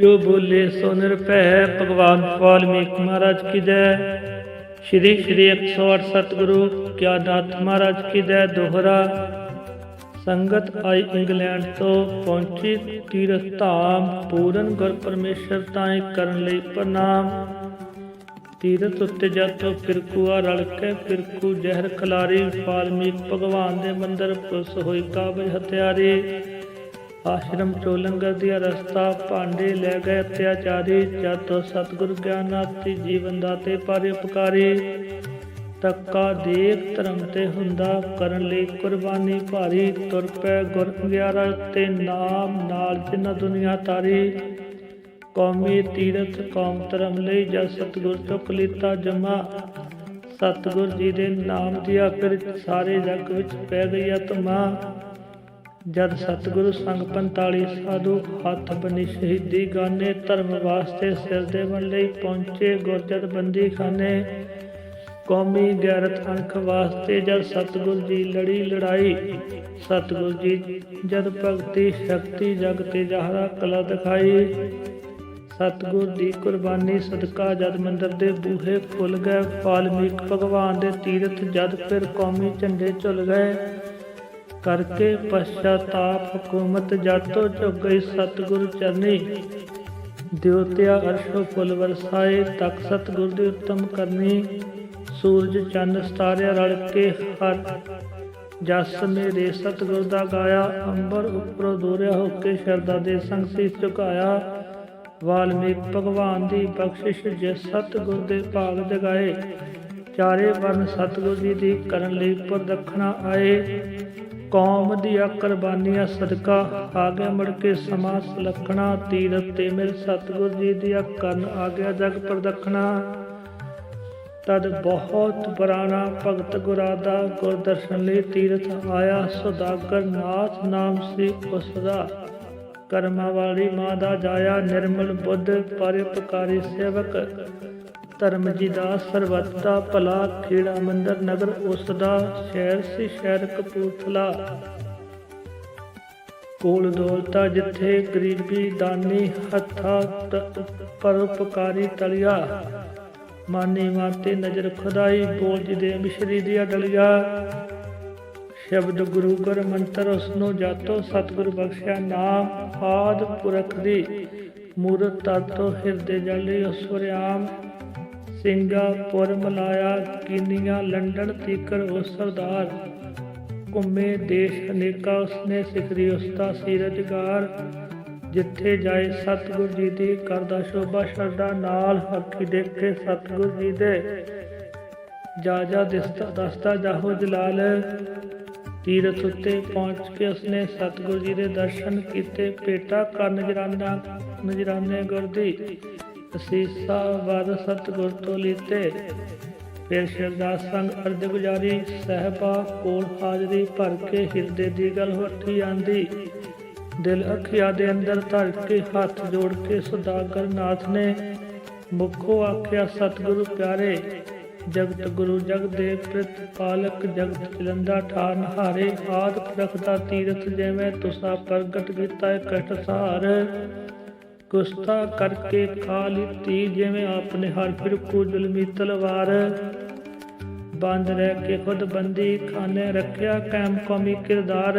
ਜੋ ਬੋਲੇ ਸੋ ਨਿਰਭੈ, ਭਗਵਾਨ ਵਾਲਮੀਕ ਮਹਾਰਾਜ ਕੀ ਜੈ। ਸ਼੍ਰੀ ਸ਼੍ਰੀ 108 ਸਤਿਗੁਰੂ ਕਿਆ ਨਾਥ ਮਹਾਰਾਜ ਕੀ ਜੈ, ਦੋਹਰਾ। ਸੰਗਤ ਆਈ ਇੰਗਲੈਂਡ ਤੋਂ ਪਹੁੰਚੀ, ਤੀਰਥ ਧਾਮ ਪੂਰਨ ਗੁਰ ਪਰਮੇਸ਼ਰ ਤਾਈ ਕਰਨ ਲਈ ਪ੍ਰਣਾਮ। ਤੀਰਥ ਉੱਤੇ ਜਾਤੋ ਕਿਰਕੂਆ ਰਲ ਕੇ ਫਿਰਕੂ ਜ਼ਹਿਰ ਖਲਾਰੀ ਵਾਲਮੀਕ ਭਗਵਾਨ ਦੇ ਮੰਦਰ ਪੁਲਿਸ ਹੋਈ ਕਾਬਜ ਹਥਿਆਰੀ। ਆਸ਼ਰਮ ਚੋਂ ਲੰਗਰ ਦੀਆਂ ਰਸਤਾ ਭਾਂਡੇ ਲੈ ਗਏ ਅਤਿਆਚਾਰੀ ਜਾਤੋ ਸਤਿਗੁਰ ਗਿਆਨਾਤੀ ਜੀਵਨ ਦਾਤੇ ਪਰ ਉਪਕਾਰੀ। ਤੱਕਾ ਦੇਖ ਧਰਮ ਤੇ ਹੁੰਦਾ, ਕਰਨ ਲਈ ਕੁਰਬਾਨੀ ਭਾਰੀ, ਤੁਰ ਪੈ ਗੁਰ ਗਿਆਰਾ ਤੇ ਨਾਮ ਨਾਲ ਜਿਨ ਦੁਨੀਆ ਤਾਰੀ। ਕੌਮੀ ਤੀਰਥ, ਕੌਮ ਧਰਮ ਲਈ ਜਦ ਸਤਿਗੁਰ ਚੁੱਕ ਲੀਤਾ ਜਮਾ। ਸਤਿਗੁਰ ਜੀ ਦੇ ਨਾਮ ਦੀ ਫਿਰ ਸਾਰੇ ਜਗ ਵਿੱਚ ਪੈ ਗਈ ਆਤਮਾ ਜਦ ਸਤਿਗੁਰੂ ਸੰਗ 45 ਸਾਧੂ ਹੱਥ ਬਨੀ ਸ਼ਹੀਦੀ ਗਾਨੇ, ਧਰਮ ਵਾਸਤੇ ਸਿਰ ਦੇਵਨ ਲਈ ਪਹੁੰਚੇ ਗੁਰਜਤ ਬੰਦੀ ਖਾਨੇ। ਕੌਮੀ ਗੈਰਤ ਅਣਖ ਵਾਸਤੇ ਜਦ ਸਤਿਗੁਰ ਜੀ ਲੜੀ ਲੜਾਈ, ਸਤਿਗੁਰ ਜੀ ਜਦ ਭਗਤੀ, ਸ਼ਕਤੀ ਜਗ ਤੇ ਜਹਰਾ ਕਲਾ ਦਿਖਾਈ। ਸਤਿਗੁਰ ਦੀ ਕੁਰਬਾਨੀ ਸਦਕਾ ਜਦ ਮੰਦਰ ਦੇ ਬੂਹੇ ਖੁੱਲ ਗਏ, ਵਾਲਮੀਕ ਭਗਵਾਨ ਦੇ ਤੀਰਥ ਜਦ ਫਿਰ ਕੌਮੀ ਝੰਡੇ ਝੁੱਲ ਗਏ। ਕਰਕੇ ਪਛਤਾਪ ਹਕੂਮਤ ਜਾਤੋ ਝੁਕ ਗਈ ਸਤਿਗੁਰ ਚਰਨੀ। ਦਿਵਤਿਆ ਅਰਸ਼ੋ ਫੁੱਲ ਵਰਸਾਏ, ਤੱਕ ਸਤਿਗੁਰ ਦੀ ਉਤਮ ਕਰਨੀ। ਸੂਰਜ ਚੰਨ ਸਤਾਰਿਆ ਰਲ ਕੇ ਹਰ। ਜਸ ਮੇਰੇ ਸਤਿਗੁਰ ਦਾ ਗਾਇਆ, ਅੰਬਰ ਉੱਪਰੋਂ ਦੂਰਿਆ ਹੋ ਕੇ ਸ਼ਰਦਾ ਦੇ ਸੰਗ ਸੀ ਝੁਕਾਇਆ। ਵਾਲਮੀਕ ਭਗਵਾਨ ਦੀ ਬਖਸ਼ਿਸ਼ ਜਿਸ ਸਤਿਗੁਰ ਦੇ ਭਾਗ ਜਗਾਏ। ਚਾਰੇ ਵਰਨ ਸਤਿਗੁਰ ਜੀ ਦੀ ਕਰਨ ਲਈ ਪ੍ਰਦਖਣਾ ਆਏ। ਕੌਮ ਦੀਆਂ ਕੁਰਬਾਨੀਆਂ ਸਦਕਾ ਆਗੇ ਮੁੜ ਕੇ ਸਮਾਂ ਸੁਲੱਖਣਾ, ਤੀਰਥ ਤੇ ਮਿਲ ਸਤਿਗੁਰ ਜੀ ਦੀਆਂ ਕਰਨ ਆ ਗਿਆ ਜਗ ਪ੍ਰਦਖਣਾ। ਤਦ ਬਹੁਤ ਪੁਰਾਣਾ ਭਗਤ ਗੁਰਾਂ ਦਾ ਗੁਰਦਰਸ਼ਨ ਲਈ ਤੀਰਥ ਆਇਆ, ਸੁਦਾਗਰ ਨਾਥ ਨਾਮ ਸੀ ਉਸ ਦਾ ਕਰਮਾਂ ਵਾਲੀ ਮਾਂ ਦਾ ਜਾਇਆ ਨਿਰਮਲ ਬੁੱਧ ਪਰਉਪਕਾਰੀ ਸੇਵਕ ਧਰਮ ਜੀ ਦਾ ਸਰਬੱਤ ਭਲਾ, ਖੇੜਾ ਮੰਦਰ, ਨਗਰ ਉਸ ਦਾ ਸ਼ਹਿਰ ਸੀ ਸ਼ਹਿਰ ਕਪੂਰਥਲਾ। ਕੋਲ ਦੌਲਤਾ ਜਿੱਥੇ ਗਰੀਬੀ ਦਾਨੀ ਹੱਥਾ ਪਰਉਪਕਾਰੀ ਤਲਿਆ। ਮਾਨੀ ਮਾਤੇ ਨਜ਼ਰ ਖੁਦਾਈ, ਬੋਲ ਜੀ ਦੇ ਮਿਸ਼ਰੀ ਦੀ ਡਲਿਆ। ਸ਼ਬਦ ਗੁਰੂ ਗੁਰ ਮੰਤਰ ਉਸ ਨੂੰ ਜਾਤੋ ਸਤਿਗੁਰ ਬਖਸ਼ਿਆ ਨਾਮ, ਆਦ ਪੁਰਖ ਦੀ। ਮੂਰਤ ਤਾਤੋ ਹਿਰਦੇ ਜਲੇ ਅਸੁਰਿਆਮ ਸਿੰਗਾਪੁਰ ਮਲਾਇਆ ਕੀਨੀਆਂ ਲੰਡਨ ਤੀਕਰ ਉਹ ਸਰਦਾਰ। ਘੁੰਮੇ ਦੇਸ਼ ਅਨੇਕਾ, ਉਸਨੇ ਸਿਖਰੀ ਉਸਤਾ ਸੀ ਜਿੱਥੇ ਜਾਏ ਸਤਿਗੁਰ ਜੀ ਦੀ, ਕਰਦਾ ਸ਼ੋਭਾ ਸ਼ਰਦਾ ਨਾਲ ਅੱਖੀ ਦੇਖੇ ਸਤਿਗੁਰ ਜੀ ਦੇ। ਜਾ ਜਾ ਦਿਸਤਾ ਦਸਤਾ ਜਾਹੋ ਜਲਾਲ। ਤੀਰਥ ਉੱਤੇ ਪਹੁੰਚ ਕੇ ਉਸਨੇ ਸਤਿਗੁਰ ਜੀ ਦੇ ਦਰਸ਼ਨ ਕੀਤੇ। ਪੇਟਾ ਕਰ ਨਜਰਾਨਾ ਨਜਰਾਨੇ ਗੁਰਦੀ ਅਸੀਸਾ ਵਰ ਸਤਿਗੁਰ ਤੋਂ ਲੀਤੇ। ਫਿਰ ਸ਼ਰਦਾ ਸੰਗ ਅਰਜ ਗੁਜਾਰੀ ਸਹਿਬਾ ਕੋਲ ਹਾਜ਼ਰੀ ਭਰ ਕੇ ਹਿਰਦੇ ਦੀ ਗੱਲ ਹੋਠੀ ਆਂਦੀ। ਦਿਲ ਅਖਿਆ ਦੇ ਅੰਦਰ ਧਰ ਕੇ ਹੱਥ ਜੋੜ ਕੇ ਸੁਦਾਗਰ ਨਾਥ ਨੇ ਮੁਖੋ ਆਖਿਆ, ਸਤਿਗੁਰੂ ਪਿਆਰੇ, ਜਗਤ ਗੁਰੂ ਜਗ ਦੇ ਪ੍ਰਤਪਾਲਕ ਜਗਤ ਚਲੰਦਾ ਠਾਰ ਨਹਾਰੇ ਆਦ ਪੁਰਖ ਤੀਰਥ ਜਿਵੇਂ ਤੁਸਾ ਪ੍ਰਗਟ ਕੀਤਾ ਹੈ ਕਟ ਸਹਾਰ ਕੁਸਤਾ ਕਰਕੇ ਖਾ ਲਿੱਤੀ, ਜਿਵੇਂ ਆਪਨੇ ਹਰ ਫਿਰ ਕੋ ਜ਼ੁਲਮੀ ਤਲਵਾਰ। ਬੰਦ ਰਹਿ ਕੇ ਖੁਦ ਬੰਦੀ ਖਾਨੇ ਰੱਖਿਆ ਕਾਇਮ ਕੌਮੀ ਕਿਰਦਾਰ।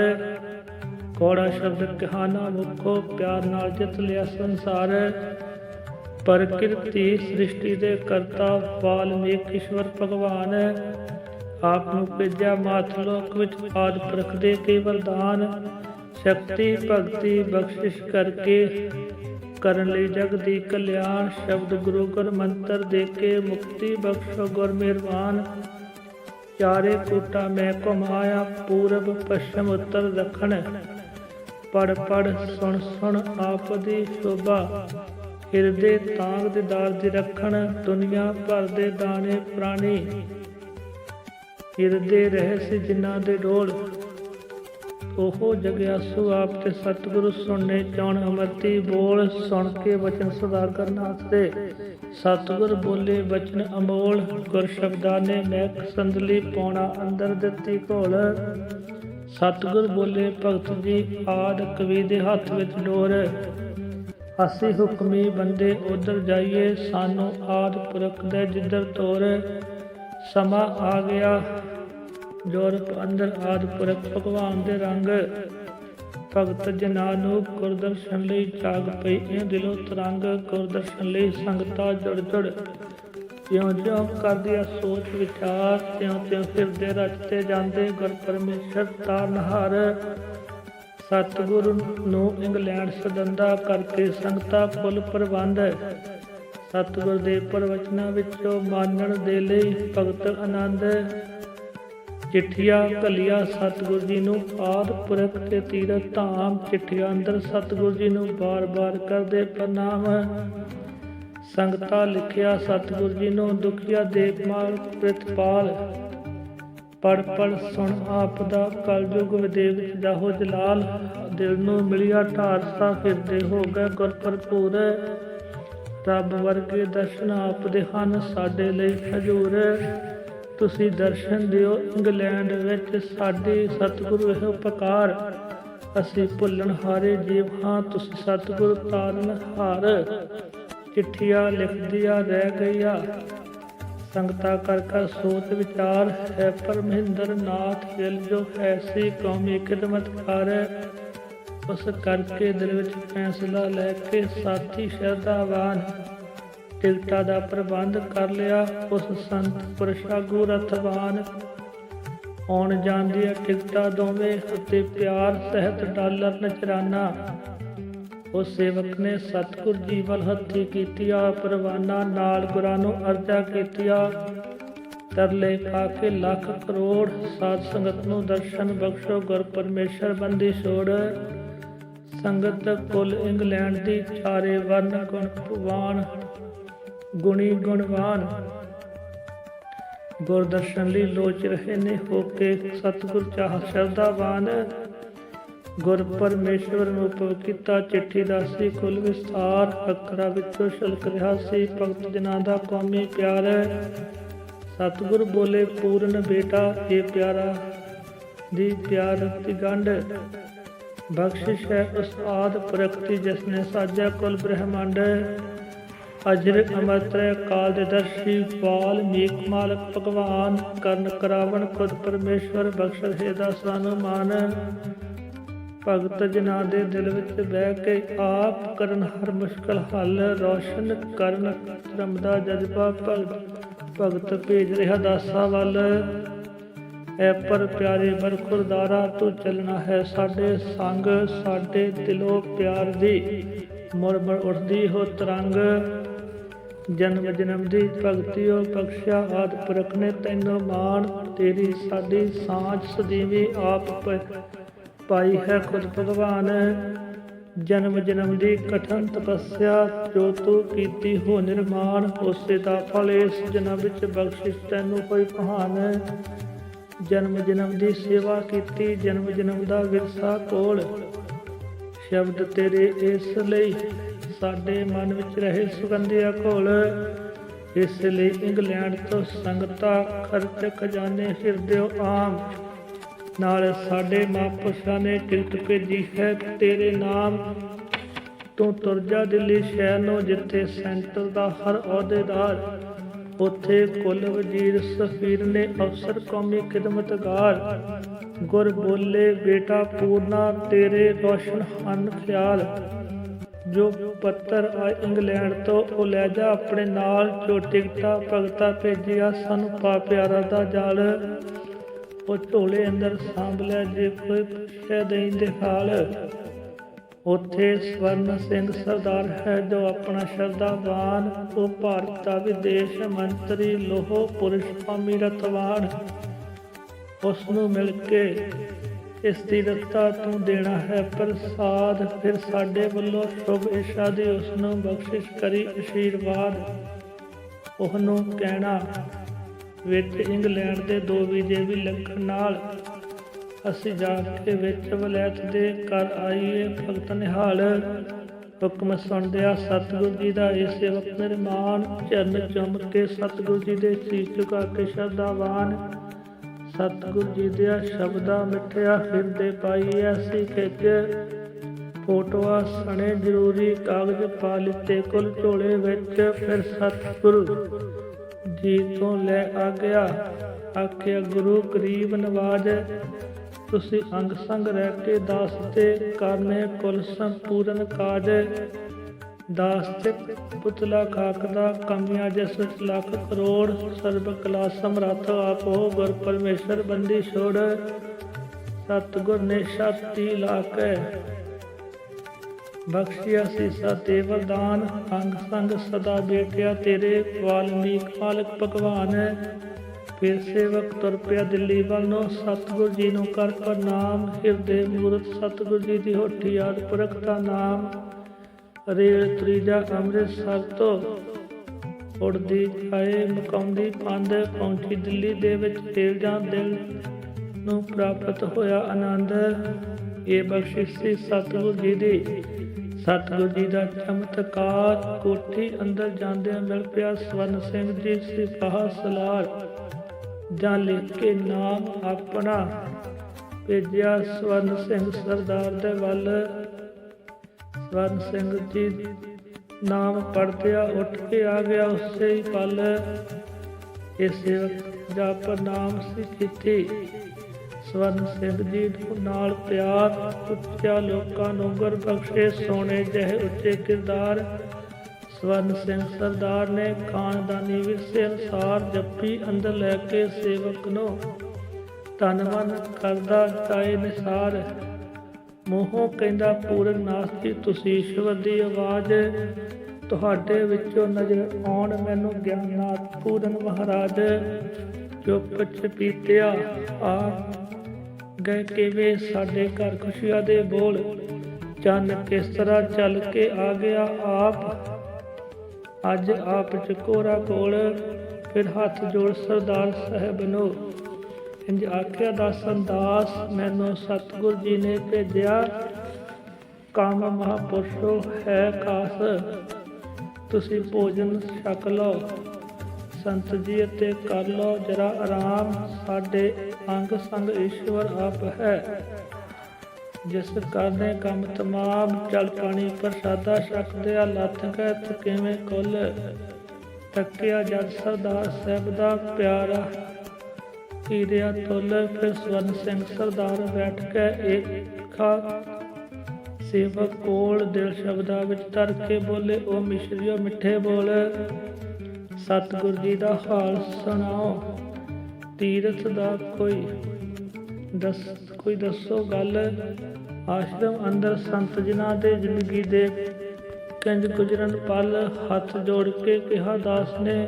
ਕੋੜਾ ਸ਼ਬਦ ਕਹਾਣਾ ਮੁਖੋ ਪਿਆਰ ਨਾਲ ਜਿੱਤ ਲਿਆ ਸੰਸਾਰ। ਪ੍ਰਕਿਰਤੀ ਸ੍ਰਿਸ਼ਟੀ ਦੇ ਕਰਤਾ ਵਾਲਮੀਕ ਈਸ਼ਵਰ ਭਗਵਾਨ। ਆਪ ਨੂੰ ਭੇਜਿਆ ਮਾਤ ਲੋਕ ਵਿੱਚ ਆਦ ਪ੍ਰਖ ਦੇ ਕੇ ਵਰਦਾਨ। ਸ਼ਕਤੀ ਭਗਤੀ ਬਖਸ਼ਿਸ਼ ਕਰਕੇ ਕਰਨ ਲਈ ਜਗ ਦੀ ਕਲਿਆਣ ਸ਼ਬਦ ਗੁਰੂ ਗੁਰ ਮੰਤਰ ਦੇ ਕੇ ਮੁਕਤੀ ਬਖਸ਼ੋ ਗੁਰ ਮਿਹਰਬਾਨ। ਚਾਰੇ ਕੋਟਾ ਮੈਂ ਘੁਮਾਇਆ ਪੂਰਬ, ਪੱਛਮ, ਉੱਤਰ, ਦੱਖਣ। ਪੜ ਪੜ ਸੁਣ ਸੁਣ, ਆਪ ਦੀ ਸ਼ੋਭਾ। ਹਿਰਦੇ ਤਾਂਗ ਦੇ ਦਾਰ ਦੀ ਰੱਖਣ, ਦੁਨੀਆ ਭਰ ਦੇ ਦਾਣੇ ਪ੍ਰਾਣੀ। ਹਿਰਦੇ ਰਹਿ ਸੀ ਜਿਨ੍ਹਾਂ ਦੇ ਡੋਲ ਉਹ ਜਗਿਆਸੂ ਆਪ ਤੇ ਸਤਿਗੁਰੂ ਸੁਣਨੇ ਚਾਉਣ ਅਮਰਤੀ ਬੋਲ ਸੁਣ ਕੇ ਬਚਨ ਸੁਧਾਰ ਕਰਨ ਵਾਸਤੇ। ਸਤਿਗੁਰ ਬੋਲੇ ਬਚਨ ਅਮੋਲ, ਗੁਰ ਸ਼ਬਦਾਂ ਨੇ ਮਹਿਕ ਸੰਦਲੀ ਪੌਣਾ ਅੰਦਰ ਦਿੱਤੀ ਘੋਲ ਸਤਿਗੁਰ ਬੋਲੇ ਭਗਤ ਜੀ ਆਦ ਕਵੀ ਦੇ ਹੱਥ ਵਿੱਚ ਡੋਰ। ਅਸੀਂ ਹੁਕਮੀ ਬੰਦੇ ਉਧਰ ਜਾਈਏ, ਸਾਨੂੰ ਆਦ ਪੁਰਖ ਦੇ ਜਿੱਧਰ ਤੋਰ। ਸਮਾਂ ਆ ਗਿਆ ਜੋਰਪ ਅੰਦਰ ਆਦ ਪੁਰਖ ਭਗਵਾਨ ਦੇ ਰੰਗ। ਭਗਤ ਜਨਾ ਨੂੰ ਗੁਰਦਰਸ਼ਨ ਲਈ ਜਾਗ ਪਈ। ਇਹ ਦਿਲੋਂ ਤਰੰਗ ਗੁਰਦਰਸ਼ਨ ਲਈ ਸੰਗਤਾਂ ਜੁੜ ਜੁੜ ਜਿਉਂ ਜਿਉਂ ਕਰਦੀਆਂ ਸੋਚ ਵਿਚਾਰ ਤਿਉਂ ਤਿਉਂ ਫਿਰਦੇ ਰਚਤੇ ਜਾਂਦੇ ਗੁਰ ਪਰਮੇਸ਼ਰ ਤਾਰਨਹਾਰ ਸਤਿਗੁਰੂ ਨੂੰ ਇੰਗਲੈਂਡ ਸਦੰਦਾ ਕਰਕੇ ਸੰਗਤਾਂ ਫੁੱਲ ਪ੍ਰਬੰਧ। ਸਤਿਗੁਰ ਦੇ ਪ੍ਰਵਚਨਾਂ ਵਿੱਚੋਂ ਮਾਨਣ ਦੇ ਲਈ ਭਗਤ ਆਨੰਦ ਚਿੱਠੀਆਂ ਕਲੀਆਂ ਸਤਿਗੁਰੂ ਜੀ ਨੂੰ ਆਦ ਪੁਰਖ ਤੇ ਤੀਰਥ ਧਾਮ ਚਿੱਠੀਆਂ ਅੰਦਰ ਸਤਿਗੁਰੂ ਜੀ ਨੂੰ ਬਾਰ-ਬਾਰ ਕਰਦੇ ਪ੍ਰਣਾਮ। ਸੰਗਤਾਂ ਲਿਖਿਆ ਸਤਿਗੁਰੂ ਜੀ ਨੂੰ ਦੁਖੀਆ ਦੇਵਮਾਲ ਪ੍ਰਿਤਪਾਲ। ਪੜ ਪੜ ਸੁਣ ਆਪ ਦਾ ਕਲਯੁਗ ਵਿਦੇਵ ਜਾਹੋ ਜਲਾਲ। ਦਿਲ ਨੂੰ ਮਿਲਿਆ ਢਾਰਸਾ ਫਿਰਦੇ ਹੋ ਗਏ ਗੁਰ ਭਰਪੂਰ ਰੱਬ ਵਰਗੇ ਦਰਸ਼ਨ ਆਪ ਦੇ ਹਨ ਸਾਡੇ ਲਈ ਹਜੂਰ। ਤੁਸੀਂ ਦਰਸ਼ਨ ਦਿਓ, ਇੰਗਲੈਂਡ ਵਿੱਚ ਸਾਡੇ ਸਤਿਗੁਰੂ ਇਹ ਉਪਕਾਰ ਅਸੀਂ ਭੁੱਲਣ ਹਾਰੇ ਜੀਵ ਹਾਂ, ਤੁਸੀਂ ਸਤਿਗੁਰ ਤਾਰਨ ਹਾਰ। ਚਿੱਠੀਆਂ ਲਿਖਦੀਆਂ ਰਹਿ ਗਈਆਂ। ਸੰਗਤਾ ਕਰ ਕਰ ਸੋਚ ਵਿਚਾਰ ਹੈ, ਪਰਮਹਿੰਦਰ ਨਾਥ ਦਿਲ ਜੋ ਐਸੀ ਕੌਮੀ ਖਿਦਮਤ ਕਰ। ਉਸ ਕਰਕੇ ਦਿਲ ਵਿੱਚ ਫੈਸਲਾ ਲੈ ਕੇ ਸਾਥੀ ਸ਼ਰਧਾਵਾਨ ਟਿਕਟਾਂ ਦਾ ਪ੍ਰਬੰਧ ਕਰ ਲਿਆ, ਉਸ ਸੰਤ ਪੁਰਸ਼ਾਗੂ ਰਥਵਾਨ। ਆਉਣ ਜਾਣ ਦੀਆਂ ਟਿਕਟਾਂ ਦੋਵੇਂ ਅਤੇ ਪਿਆਰ ਸਹਿਤ ਡਾਲਰ ਨਚਰਾਨਾ। ਉਸ ਸੇਵਕ ਨੇ ਸਤਿਗੁਰ ਜੀ ਵੱਲ ਹੱਥੀ ਕੀਤੀਆ ਪ੍ਰਵਾਨਾ, ਨਾਲ ਗੁਰਾਂ ਨੂੰ ਅਰਜ਼ਾ ਕੀਤੀਆ। ਤਰਲੇ ਪਾ ਕੇ ਲੱਖ ਕਰੋੜ ਸਾਧ ਸੰਗਤ ਨੂੰ ਦਰਸ਼ਨ ਬਖਸ਼ੋ, ਗੁਰ ਪਰਮੇਸ਼ਰ ਬੰਦੀ ਛੋੜ। ਸੰਗਤ ਕੁਲ ਇੰਗਲੈਂਡ ਦੀ ਚਾਰੇ ਵਰਨ ਗੁਣ ਭਗਵਾਨ ਗੁਣੀ ਗੁਣਵਾਨ। ਗੁਰ ਦਰਸ਼ਨ ਲਈ ਲੋਚ ਰਹੇ ਨੇ ਹੋ ਕੇ ਸਤਿਗੁਰ ਚਾਹ ਸ਼ਰਧਾਵਾਨ। ਗੁਰ ਪਰਮੇਸ਼ਵਰ ਨੂੰ ਉਪਵ ਕੀਤਾ ਚਿੱਠੀ ਦਾ ਸੀ ਕੁਲ ਵਿਸਤਾਰ ਅੱਖਰਾਂ ਵਿੱਚੋਂ ਛਲਕ ਰਿਹਾ ਸੀ ਭਗਤ ਜਨਾਂ ਦਾ ਕੌਮੀ ਪਿਆਰ। ਸਤਿਗੁਰ ਬੋਲੇ, ਪੂਰਨ ਬੇਟਾ ਇਹ ਪਿਆਰਾ ਦੀ ਪਿਆਰ ਦੀ ਗੰਢ। ਬਖਸ਼ਿਸ਼ ਹੈ ਉਸ ਆਦ ਪ੍ਰਗਤੀ ਜਿਸ ਨੇ ਸਾਜਿਆ ਕੁਲ ਬ੍ਰਹਮੰਡ। ਅਜਰ ਅਮਰਤ੍ਰੈ ਕਾਲ ਦੇ ਦਰਸ਼ੀ ਪਾਲ ਮੀਕ ਮਾਲਕ ਭਗਵਾਨ ਕਰਨ ਕਰਾਵਣ ਖੁਦ ਪਰਮੇਸ਼ਵਰ ਬਖਸ਼ ਹੈ ਦਾ ਸਾਨੂੰ ਮਾਨ ਭਗਤ ਜਨਾਂ ਦੇ ਦਿਲ ਵਿੱਚ ਬਹਿ ਕੇ ਆਪ ਕਰਨ ਹਰ ਮੁਸ਼ਕਲ ਹੱਲ, ਰੋਸ਼ਨ ਕਰਨ ਧਰਮ ਦਾ ਜਜ਼ਬਾ ਭਗਤ ਭਗਤ ਭੇਜ ਰਿਹਾ ਦਾਸਾਂ ਵੱਲ। ਐ ਪਰ ਪਿਆਰੇ ਬਰਖੁਰਦਾਰਾ ਤੂੰ ਚੱਲਣਾ ਹੈ ਸਾਡੇ ਸੰਗ, ਸਾਡੇ ਦਿਲੋਂ ਪਿਆਰ ਦੀ ਮੁੜ ਉੱਠਦੀ ਹੋ ਤਰੰਗ। ਜਨਮ ਜਨਮ ਦੀ ਭਗਤੀਓ ਬਖਸ਼ਿਆ ਆਦ ਪੁਰਖ ਨੇ ਤੈਨੂੰ ਮਾਣ ਤੇਰੀ ਸਾਡੀ ਸਾਂਝ ਸਦੀਵੀ ਆਪ ਪਾਈ ਹੈ ਖੁਦ ਭਗਵਾਨ। ਜਨਮ ਜਨਮ ਦੀ ਕਠਨ ਤਪੱਸਿਆ ਜੋ ਤੂੰ ਕੀਤੀ ਹੋ ਨਿਰਮਾਣ, ਉਸੇ ਦਾ ਫਲ ਇਸ ਜਨਮ ਵਿੱਚ ਬਖਸ਼ਿਸ਼ ਤੈਨੂੰ ਕੋਈ ਕਹਾਣ ਜਨਮ ਜਨਮ ਦੀ ਸੇਵਾ ਕੀਤੀ, ਜਨਮ ਜਨਮ ਦਾ ਵਿਰਸਾ ਕੋਲ। ਸ਼ਬਦ ਤੇਰੇ ਇਸ ਲਈ ਸਾਡੇ ਮਨ ਵਿੱਚ ਰਹੇ ਸੁਗੰਧਿਆ ਘੋਲ। ਇਸ ਲਈ ਇੰਗਲੈਂਡ ਤੋਂ ਸੰਗਤਾਂ ਖਰਚ ਖਜ਼ਾਨੇ ਹਿਰਦਿਓ ਆਮ। ਨਾਲ ਸਾਡੇ ਮਾਪਿਆਂ ਨੇ ਟਿਕਟ ਭੇਜੀ ਹੈ, ਤੇਰੇ ਨਾਮ ਤੂੰ ਤੁਰ ਜਾ ਦਿੱਲੀ ਸ਼ਹਿਰ ਨੂੰ, ਜਿੱਥੇ ਸੈਂਟਰ ਦਾ ਹਰ ਅਹੁਦੇਦਾਰ, ਉੱਥੇ ਕੁੱਲ ਵਜ਼ੀਰ ਸਫੀਰ ਨੇ ਅਫਸਰ, ਕੌਮੀ ਖਿਦਮਤਗਾਰ। ਗੁਰ ਬੋਲੇ ਬੇਟਾ ਪੂਰਨਾ, ਤੇਰੇ ਰੋਸ਼ਨ ਹਨ ਖਿਆਲ। ਜੋ ਪੱਤਰ ਆ ਇੰਗਲੈਂਡ ਤੋਂ ਉਹ ਜਾ ਆਪਣੇ ਨਾਲ ਜੋ ਟਿਕਟਾਂ ਭਗਤਾ ਭੇਜਿਆ ਸਾਨੂੰ, ਪਾ ਪਿਆਰਾ ਦਾ ਜਾਲ। ਉਹ ਢੋਲੇ ਅੰਦਰ ਸਾਂਭ ਲਿਆ ਜੇ ਕੋਈ ਪੁੱਛੇ ਦੇਈ ਦੇ ਹਾਲ। ਉੱਥੇ ਸਵਰਨ ਸਿੰਘ ਸਰਦਾਰ ਹੈ ਜੋ ਆਪਣਾ ਸ਼ਰਧਾਵਾਨ ਉਹ ਭਾਰਤ ਦਾ ਵਿਦੇਸ਼ ਮੰਤਰੀ, ਲੋਹ, ਪੁਰਸ਼ ਅਮੀਰਤਵਾਨ ਰਤਵਾਨ ਉਸ ਨੂੰ ਮਿਲ ਕੇ ਇਸ ਦੀ ਰਤਾ ਤੂੰ ਦੇਣਾ ਹੈ ਪ੍ਰਸਾਦ ਫਿਰ ਸਾਡੇ ਵੱਲੋਂ ਸ਼ੁਭ ਇਸ਼ਾ ਦੀ ਉਸ ਨੂੰ ਬਖਸ਼ਿਸ਼ ਕਰੀ ਅਸ਼ੀਰਵਾਦ। ਉਹਨੂੰ ਕਹਿਣਾ, ਵਿੱਚ ਇੰਗਲੈਂਡ ਦੇ ਦੋ ਵੀਜ਼ੇ ਵੀ ਨਾਲ ਅਸੀਂ ਜਾ ਕੇ ਵਿੱਚ ਵਲੈਤ ਦੇ ਕਰ ਆਈਏ। ਭਗਤ ਨਿਹਾਲ, ਹੁਕਮ ਸੁਣਦਿਆ ਸਤਿਗੁਰੂ ਜੀ ਦਾ ਇਹ ਸੇਵਕ ਨਿਰਮਾਨ ਚਰਨ ਚੁੰਮ ਕੇ ਸਤਿਗੁਰੂ ਜੀ ਦੇ ਸੀਸ ਝੁਕਾ ਕੇ ਸ਼ਰਧਾਵਾਨ ਸਤਿਗੁਰੂ ਜੀ ਦੇ ਸ਼ਬਦਾਂ ਮਿੱਠਿਆ ਹਿਰਦੇ ਪਾਈ ਐਸੀ ਖਿੱਚ ਫੋਟੋਆਂ ਸਣੇ ਜ਼ਰੂਰੀ, ਕਾਗਜ਼ ਪਾ ਲਿੱਤੇ ਕੁਲ ਝੋਲੇ ਵਿੱਚ। ਫਿਰ ਸਤਿਗੁਰੂ ਜੀ ਤੋਂ ਲੈ ਆ ਗਿਆ, ਆਖਿਆ, ਗੁਰੂ ਕਰੀਬ ਨਵਾਜ, ਤੁਸੀਂ ਅੰਗ ਸੰਗ ਰਹਿ ਕੇ ਦਾਸ ਤੇ ਕਰਨੇ ਕੁਲ ਸੰਪੂਰਨ ਕਾਜ। ਦਾਸਤਿਕ ਪੁਤਲਾ ਖਾਕ ਦਾ ਕਮੀਆਂ ਲੱਖ ਕਰੋੜ ਸਰਬ ਕਲਾ ਸਮਰੱਥ ਆਪ ਗੁਰ ਪਰਮੇਸ਼ਰ ਬੰਦੀ ਛੋੜ। ਸਤਿਗੁਰ ਨੇ ਸ਼ਕਤੀ ਲਾ ਬਖਸ਼ਿਆ ਸੀਸਾ ਤੇ ਵਰਦਾਨ। ਅੰਗ ਸੰਗ ਸਦਾ ਬੇਟਿਆ ਤੇਰੇ ਵਾਲਮੀਕ ਮਾਲਕ ਭਗਵਾਨ। ਫਿਰ ਸੇਵਕ ਤੁਰ ਪਿਆ ਦਿੱਲੀ ਵੱਲ। ਨੂੰ ਸਤਿਗੁਰ ਜੀ ਨੂੰ ਕਰ ਪ੍ਰਣਾਮ। ਹਿਰਦੇ ਮੂਰਤ ਸਤਿਗੁਰ ਜੀ ਦੀ ਹੋਠੀ ਆਦ ਪੁਰਖ ਦਾ ਨਾਮ। ਰੇਲ ਤ੍ਰੀਜਾ ਅੰਮ੍ਰਿਤਸਰ ਤੋਂ। ਉੜਦੀ ਆਏ ਮੁਕਾਉਂਦੀ ਪੰਦ ਪਹੁੰਚੀ ਦਿੱਲੀ ਦੇ ਵਿੱਚ ਤੇਲ ਜਾਂ ਦਿਲ ਨੂੰ ਪ੍ਰਾਪਤ ਹੋਇਆ ਆਨੰਦ। ਇਹ ਬਖਸ਼ਿਸ਼ ਸੀ ਸਤਿਗੁਰ ਜੀ ਦੀ। ਸਤਿਗੁਰ ਜੀ ਦਾ ਚਮਤਕਾਰ, ਕੋਠੀ ਅੰਦਰ ਜਾਂਦਿਆਂ ਮਿਲ ਪਿਆ ਸਵਰਨ ਸਿੰਘ ਜੀ, ਸਿਪਾਹ ਸਲਾਰ। ਜਾਂ ਲਿਖ ਕੇ ਨਾਮ ਆਪਣਾ ਭੇਜਿਆ ਸਵਰਨ ਸਿੰਘ ਸਰਦਾਰ ਦੇ ਵੱਲ। ਸਵਰਨ ਸਿੰਘ ਜੀ ਨਾਮ ਪੜ੍ਹਦਿਆ ਉੱਠ ਕੇ ਆ ਗਿਆ, ਉਸੇ ਹੀ ਪਲ ਇਹ ਸੇਵਕ ਦਾ ਪ੍ਰਣਾਮ ਸੀ ਕੀਤੀ ਸਵਰਨ ਸਿੰਘ ਜੀ ਨੂੰ ਨਾਲ ਪਿਆਰ ਉੱਚਾ ਲੋਕਾਂ ਨੂੰ ਗੁਰ ਬਖਸ਼ੇ ਸੋਨੇ ਜਿਹੇ ਉੱਚੇ ਕਿਰਦਾਰ। ਸਵਰਨ ਸਿੰਘ ਸਰਦਾਰ ਨੇ ਖਾਨਦਾਨੀ ਵਿਰਸੇ ਅਨੁਸਾਰ ਜੱਫੀ ਅੰਦਰ ਲੈ ਕੇ ਸੇਵਕ ਨੂੰ ਧੰਨਵਾਨ ਕਰਦਾ, ਚਾਏ ਨਿਸਾਰ ਮੋਹੋਂ ਕਹਿੰਦਾ, ਪੂਰਨ ਨਾਥ ਜੀ ਤੁਸੀਂ ਈਸ਼ਵਰ ਦੀ ਆਵਾਜ਼ ਤੁਹਾਡੇ ਵਿੱਚੋਂ ਨਜ਼ਰ ਆਉਣ ਮੈਨੂੰ ਗਿਆਨਨਾਥ ਪੂਰਨ ਮਹਾਰਾਜ ਚੁੱਪ ਪੀਤਿਆ ਆ ਗਏ, ਕਿਵੇਂ ਸਾਡੇ ਘਰ ਖੁਸ਼ੀਆਂ ਦੇ ਬੋਲ ਚੰਨ ਕਿਸ ਤਰ੍ਹਾਂ ਚੱਲ ਕੇ ਆ ਗਿਆ ਆਪ? ਅੱਜ ਆਪ ਚਕੋਰਾ ਕੋਲ, ਫਿਰ ਹੱਥ ਜੋੜ ਸਰਦਾਰ ਸਾਹਿਬ ਨੂੰ ਇੰਜ ਆਖਿਆ ਦਾ ਸੰਦਾਸ, ਮੈਨੂੰ ਸਤਿਗੁਰ ਜੀ ਨੇ ਭੇਜਿਆ। ਕੰਮ ਮਹਾਪੁਰਸ਼ੋ ਹੈ ਖਾਸ। ਤੁਸੀਂ ਭੋਜਨ ਛਕ ਲਓ। ਸੰਤ ਜੀ, ਅਤੇ ਕਰ ਲਓ। ਜਰਾ ਆਰਾਮ। ਸਾਡੇ ਅੰਗ ਸੰਗ ਈਸ਼ਵਰ ਆਪ ਹੈ। ਜਿਸ ਕਰਨੇ ਕੰਮ ਤਮਾਮ, ਚਲ ਪਾਣੀ ਪ੍ਰਸਾਦਾ ਛਕਦੇ ਆ, ਲੱਥ ਗਏ ਤੇ ਕਿਵੇਂ ਕੁੱਲ ਤੱਕਿਆ ਜਦ ਸਰਦਾਰ ਸਾਹਿਬ ਦਾ ਪਿਆਰਾ ਹੀਰਿਆ ਤੁਲ ਫਿਰ ਸਵਰਨ ਸਿੰਘ ਸਰਦਾਰ ਬੈਠ ਕੇ ਇੱਕ ਸੇਵਕ ਕੋਲ ਦਿਲ ਸ਼ਬਦਾਂ ਵਿੱਚ ਧਰ ਕੇ ਬੋਲੇ, ਉਹ ਮਿਸ਼ਰੀਓ ਮਿੱਠੇ ਬੋਲ, ਸਤਿਗੁਰ ਜੀ ਦਾ ਹਾਲ ਸੁਣਾਓ, ਤੀਰਥ ਦਾ ਕੋਈ ਦੱਸ, ਕੋਈ ਦੱਸੋ ਗੱਲ, ਆਸ਼ਰਮ ਅੰਦਰ ਸੰਤ ਜਿਨ੍ਹਾਂ ਦੇ ਜ਼ਿੰਦਗੀ ਦੇ ਕੰਜ ਗੁਜਰਨ ਪਲ, ਹੱਥ ਜੋੜ ਕੇ ਕਿਹਾ ਦਾਸ ਨੇ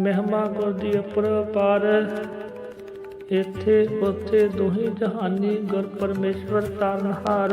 ਮਹਿਮਾ ਗੁਰ ਦੀ ਅਪਰਪਾਰ ਇੱਥੇ ਉੱਥੇ ਦੋਹੀ ਜਹਾਨੀ ਗੁਰ ਪਰਮੇਸ਼ਵਰ ਤਾਰਨਹਾਰ